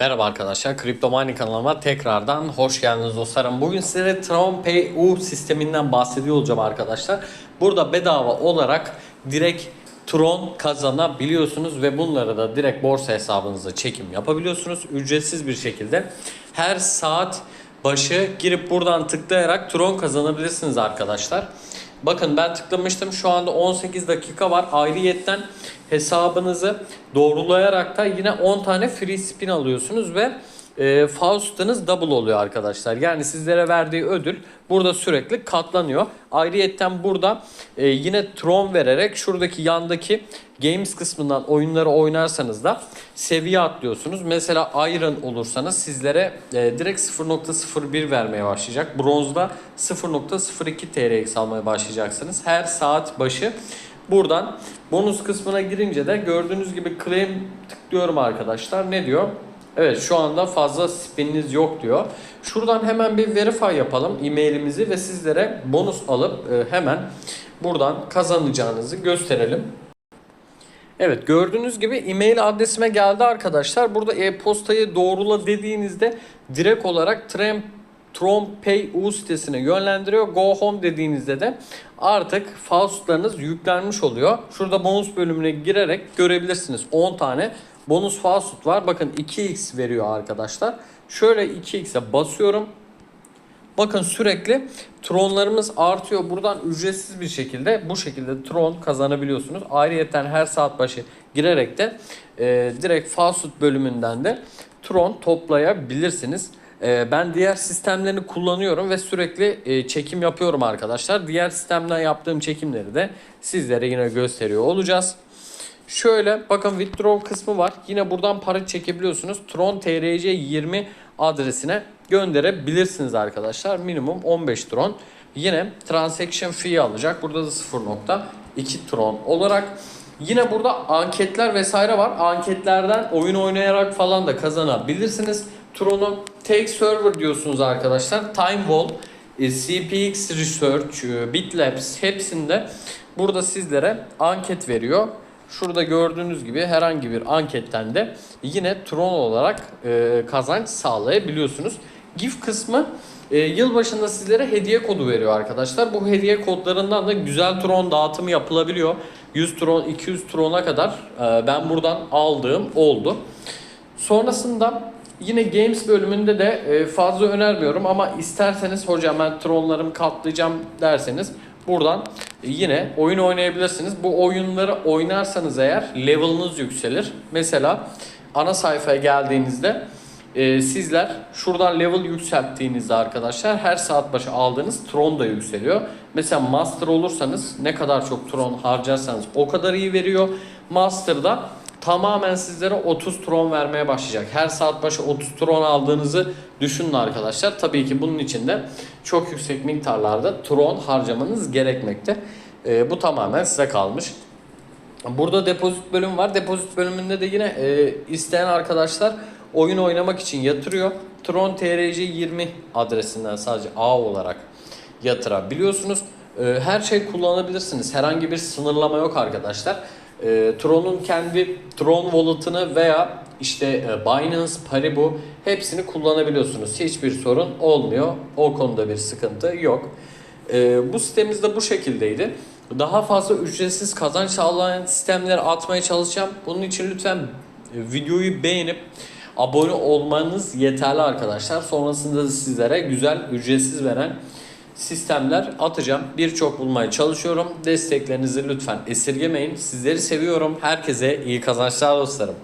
Merhaba arkadaşlar, Crypto Mining kanalıma tekrardan hoş geldiniz dostlarım. Bugün size Tron Pay U sisteminden bahsediyor olacağım arkadaşlar. Burada bedava olarak direkt Tron kazanabiliyorsunuz ve bunları da direkt borsa hesabınıza çekim yapabiliyorsunuz. Ücretsiz bir şekilde her saat başı girip buradan tıklayarak Tron kazanabilirsiniz arkadaşlar. Bakın ben tıklamıştım. Şu anda 18 dakika var. Ayrıyetten hesabınızı doğrulayarak da yine 10 tane free spin alıyorsunuz ve e, Faust'ınız double oluyor arkadaşlar. Yani sizlere verdiği ödül burada sürekli katlanıyor. Ayrıyetten burada e, yine Tron vererek şuradaki yandaki Games kısmından oyunları oynarsanız da seviye atlıyorsunuz. Mesela Iron olursanız sizlere e, direkt 0.01 vermeye başlayacak. Bronzda 0.02 TRX almaya başlayacaksınız. Her saat başı buradan bonus kısmına girince de gördüğünüz gibi claim tıklıyorum arkadaşlar. Ne diyor? Evet şu anda fazla spininiz yok diyor. Şuradan hemen bir verify yapalım e-mailimizi ve sizlere bonus alıp e, hemen buradan kazanacağınızı gösterelim. Evet gördüğünüz gibi e-mail adresime geldi arkadaşlar. Burada e-postayı doğrula dediğinizde direkt olarak Tram Tron Pay U sitesine yönlendiriyor. Go Home dediğinizde de artık Faust'larınız yüklenmiş oluyor. Şurada bonus bölümüne girerek görebilirsiniz. 10 tane bonus Faust var. Bakın 2x veriyor arkadaşlar. Şöyle 2x'e basıyorum. Bakın sürekli tronlarımız artıyor. Buradan ücretsiz bir şekilde bu şekilde tron kazanabiliyorsunuz. Ayrıyeten her saat başı girerek de e, direkt food bölümünden de tron toplayabilirsiniz. E, ben diğer sistemlerini kullanıyorum ve sürekli e, çekim yapıyorum arkadaşlar. Diğer sistemden yaptığım çekimleri de sizlere yine gösteriyor olacağız. Şöyle bakın withdraw kısmı var. Yine buradan para çekebiliyorsunuz. Tron TRC 20 adresine gönderebilirsiniz arkadaşlar. Minimum 15 Tron. Yine transaction fee alacak. Burada da 0.2 Tron olarak. Yine burada anketler vesaire var. Anketlerden oyun oynayarak falan da kazanabilirsiniz. Tron'u take server diyorsunuz arkadaşlar. Timewall, e, CPX Research, e, Bitlabs hepsinde burada sizlere anket veriyor. Şurada gördüğünüz gibi herhangi bir anketten de yine Tron olarak e, kazanç sağlayabiliyorsunuz. GIF kısmı e, yılbaşında sizlere hediye kodu veriyor arkadaşlar. Bu hediye kodlarından da güzel Tron dağıtımı yapılabiliyor. 100 Tron, 200 Tron'a kadar e, ben buradan aldığım oldu. Sonrasında yine Games bölümünde de e, fazla önermiyorum ama isterseniz hocam ben Tronlarımı katlayacağım derseniz buradan yine oyun oynayabilirsiniz. Bu oyunları oynarsanız eğer level'ınız yükselir. Mesela ana sayfaya geldiğinizde e, sizler şuradan level yükselttiğinizde arkadaşlar her saat başı aldığınız Tron da yükseliyor. Mesela Master olursanız ne kadar çok Tron harcarsanız o kadar iyi veriyor. Master'da tamamen sizlere 30 Tron vermeye başlayacak. Her saat başı 30 Tron aldığınızı düşünün arkadaşlar. Tabii ki bunun için de çok yüksek miktarlarda Tron harcamanız gerekmekte. E, bu tamamen size kalmış. Burada depozit bölümü var. Depozit bölümünde de yine e, isteyen arkadaşlar oyun oynamak için yatırıyor. Tron TRC 20 adresinden sadece A olarak yatırabiliyorsunuz. E, her şey kullanabilirsiniz. Herhangi bir sınırlama yok arkadaşlar. E, Tron'un kendi Tron Wallet'ını veya işte e, Binance, Paribu hepsini kullanabiliyorsunuz. Hiçbir sorun olmuyor. O konuda bir sıkıntı yok. E, bu sitemiz de bu şekildeydi. Daha fazla ücretsiz kazanç sağlayan sistemleri atmaya çalışacağım. Bunun için lütfen e, videoyu beğenip abone olmanız yeterli arkadaşlar. Sonrasında da sizlere güzel ücretsiz veren sistemler atacağım. Birçok bulmaya çalışıyorum. Desteklerinizi lütfen esirgemeyin. Sizleri seviyorum. Herkese iyi kazançlar dostlarım.